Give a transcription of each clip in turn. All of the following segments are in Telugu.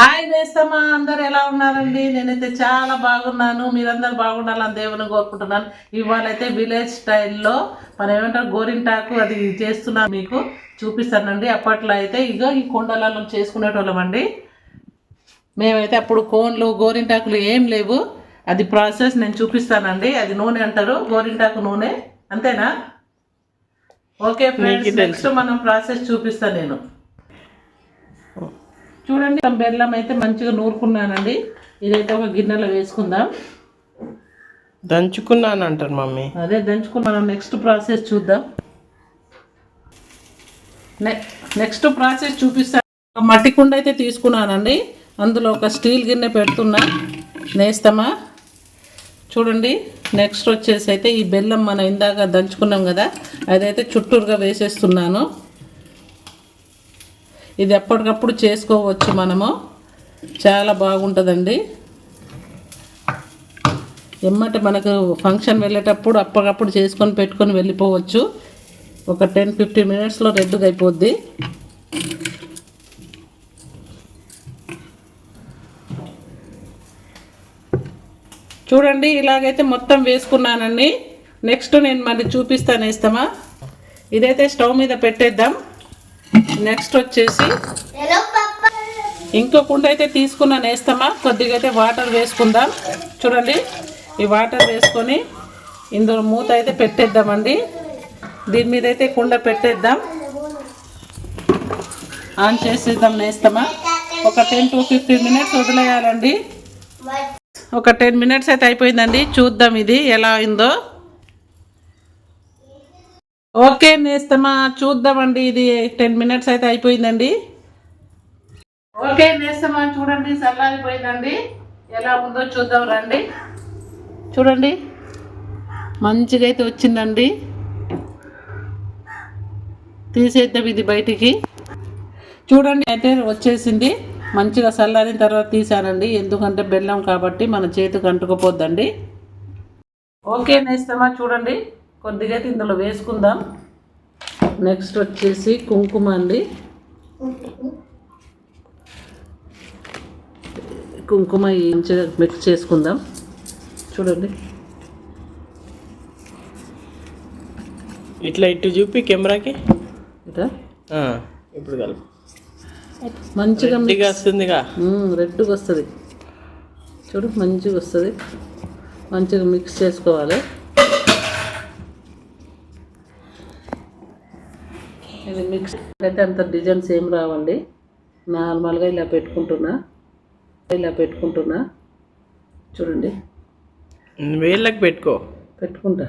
హాయ్ నేస్తమా అందరు ఎలా ఉన్నారండి? నేనైతే చాలా బాగున్నాను. మీరందరూ బాగుండాలని దేవుని కోరుకుంటున్నాను. ఇవాళ అయితే విలేజ్ స్టైల్లో మనం ఏమంటారు గోరింటాకు అది చేస్తున్నాను మీకు. చూపిస్తానండి. అప్పట్లో అయితే ఇగో ఈ కొండలలో చేసుకునేటోళ్ళం అండి. మేమైతే అప్పుడు కోన్లు గోరింటాకులు ఏం లేవు. అది ప్రాసెస్ నేను చూపిస్తానండి. అది నూనె అంటారు గోరింటాకు నూనె. అంతేనా? ఓకే ఫ్రెండ్స్ నెక్స్ట్ మనం ప్రాసెస్ చూపిస్తాను నేను. చూడండి బెల్లం అయితే మంచిగా నూరుకున్నానండి. ఇదైతే ఒక గిన్నెలో వేసుకుందాం. దంచుకున్నాను అంటారు మమ్మీ. అదే దంచుకుని మనం నెక్స్ట్ ప్రాసెస్ చూద్దాం. నెక్స్ట్ ప్రాసెస్ చూపిస్తాను మట్టి కుండ అయితే తీసుకున్నానండి. అందులో ఒక స్టీల్ గిన్నె పెడుతున్నా. నేస్తమా? చూడండి నెక్స్ట్ వచ్చేసి అయితే ఈ బెల్లం మనం ఇందాక దంచుకున్నాం కదా అదైతే చుట్టూరుగా వేసేస్తున్నాను. ఇది ఎప్పటికప్పుడు చేసుకోవచ్చు మనము. చాలా బాగుంటుందండి. ఎమ్మటి మనకు ఫంక్షన్ వెళ్ళేటప్పుడు అప్పటికప్పుడు చేసుకొని పెట్టుకొని వెళ్ళిపోవచ్చు. ఒక టెన్ ఫిఫ్టీన్ మినిట్స్లో రెడ్గా అయిపోద్ది. చూడండి ఇలాగైతే మొత్తం వేసుకున్నానండి. నెక్స్ట్ నేను మళ్ళీ చూపిస్తాను వేస్తామా ఇదైతే స్టవ్ మీద పెట్టేద్దాం. నెక్స్ట్ వచ్చేసి ఇంకో కుండ అయితే తీసుకున్నాను వేస్తామా కొద్దిగా అయితే వాటర్ వేసుకుందాం. చూడండి ఈ వాటర్ వేసుకొని ఇందులో మూత అయితే పెట్టేద్దామండి. దీని మీద అయితే కుండ పెట్టేద్దాం. ఆన్ చేసేద్దాం నేస్తామా? ఒక టెన్ టు ఫిఫ్టీన్ మినిట్స్ వదిలేయాలండి. ఒక టెన్ మినిట్స్ అయితే అయిపోయిందండి. చూద్దాం ఇది ఎలా అయిందో. ఓకే నేస్తమా చూద్దామండి ఇది టెన్ మినిట్స్ అయితే అయిపోయిందండి. ఓకే నేస్తమా చూడండి చల్లారిపోయిందండి ఎలా ఉందో చూద్దాం రండి. చూడండి మంచిగా అయితే వచ్చిందండి. తీసేద్దాం ఇది బయటికి. చూడండి అయితే వచ్చేసింది. మంచిగా చల్లారిన తర్వాత తీసానండి ఎందుకంటే బెల్లం కాబట్టి మన చేతికి అంటుకుపోద్దండి. ఓకే నేస్తమా చూడండి. కొద్దిగా అయితే ఇందులో వేసుకుందాం. నెక్స్ట్ వచ్చేసి కుంకుమ అండి. కుంకుమ మంచిగా మిక్స్ చేసుకుందాం. చూడండి. ఇట్లా ఇటు చూపి కెమెరాకి. ఇట్లా? ఇప్పుడు కలుపు. మంచిగా గట్టిగా వస్తుందిగా. రెడ్గా వస్తుంది. చూడు మంచిగా వస్తుంది. మంచిగా మిక్స్ చేసుకోవాలి. ఇది మిక్స్ అయితే అంత డిజైన్స్ ఏం రావండి. నార్మల్గా ఇలా పెట్టుకుంటున్నా. ఇలా పెట్టుకుంటున్నా. చూడండి. వేళ్ళకి పెట్టుకో. పెట్టుకుంటా.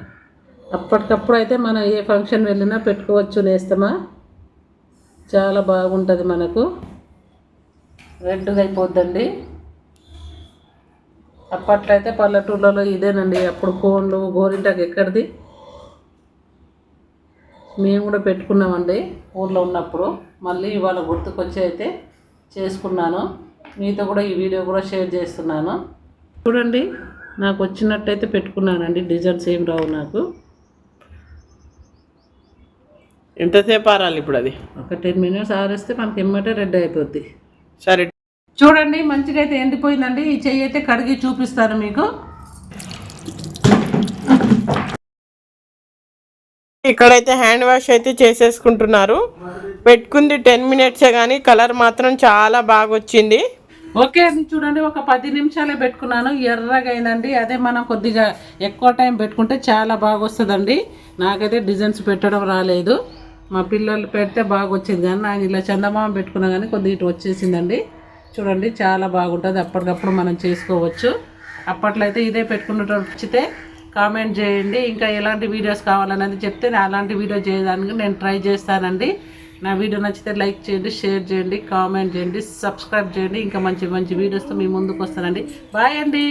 అప్పటికప్పుడు అయితే మనం ఏ ఫంక్షన్ వెళ్ళినా పెట్టుకోవచ్చు నేస్తమా? చాలా బాగుంటుంది మనకు. రెడ్గా అయిపోద్దండి. అప్పట్లో అయితే పల్లెటూళ్ళలో ఇదేనండి. అప్పుడు కోన్లు గోరింటాకు ఎక్కడిది? మేము కూడా పెట్టుకున్నామండి ఊర్లో ఉన్నప్పుడు. మళ్ళీ ఇవాళ గుర్తుకొచ్చి అయితే చేసుకున్నాను. మీతో కూడా ఈ వీడియో కూడా షేర్ చేస్తున్నాను. చూడండి నాకు వచ్చినట్టయితే పెట్టుకున్నానండి. డిజైన్స్ ఏం రావు నాకు. ఎంతసేపు ఆరాలి ఇప్పుడు అది? ఒక టెన్ మినిట్స్ ఆరేస్తే మనకి ఎమ్మటే రెడ్ అయిపోద్ది. సరే. చూడండి మంచిగా అయితే ఎండిపోయిందండి. ఈ చెయ్యి అయితే కడిగి చూపిస్తాను మీకు. ఇక్కడైతే హ్యాండ్ వాష్ అయితే చేసేసుకుంటున్నారు. పెట్టుకుంది టెన్ మినిట్సే కానీ కలర్ మాత్రం చాలా బాగా వచ్చింది ఓకే అది చూడండి ఒక పది నిమిషాలే పెట్టుకున్నాను. ఎర్రగా అయిందండి అదే మనం కొద్దిగా ఎక్కువ టైం పెట్టుకుంటే చాలా బాగా వస్తుందండి నాకైతే డిజైన్స్ పెట్టడం రాలేదు. మా పిల్లలు పెడితే బాగా వచ్చింది కానీ నాకు ఇలా చందమామ పెట్టుకున్నా కానీ కొద్దిగా ఇటు వచ్చేసిందండి. చూడండి చాలా బాగుంటుంది. అప్పటికప్పుడు మనం చేసుకోవచ్చు. అప్పట్లో అయితే ఇదే పెట్టుకున్నట్టు వచ్చితే కామెంట్ చేయండి. ఇంకా ఎలాంటి వీడియోస్ కావాలనేది చెప్తే నేను అలాంటి వీడియో చేయడానికి నేను ట్రై చేస్తానండి. నా వీడియో నచ్చితే లైక్ చేయండి షేర్ చేయండి కామెంట్ చేయండి సబ్స్క్రైబ్ చేయండి. ఇంకా మంచి మంచి వీడియోస్తో మీ ముందుకు వస్తానండి. బాయ్ అండి.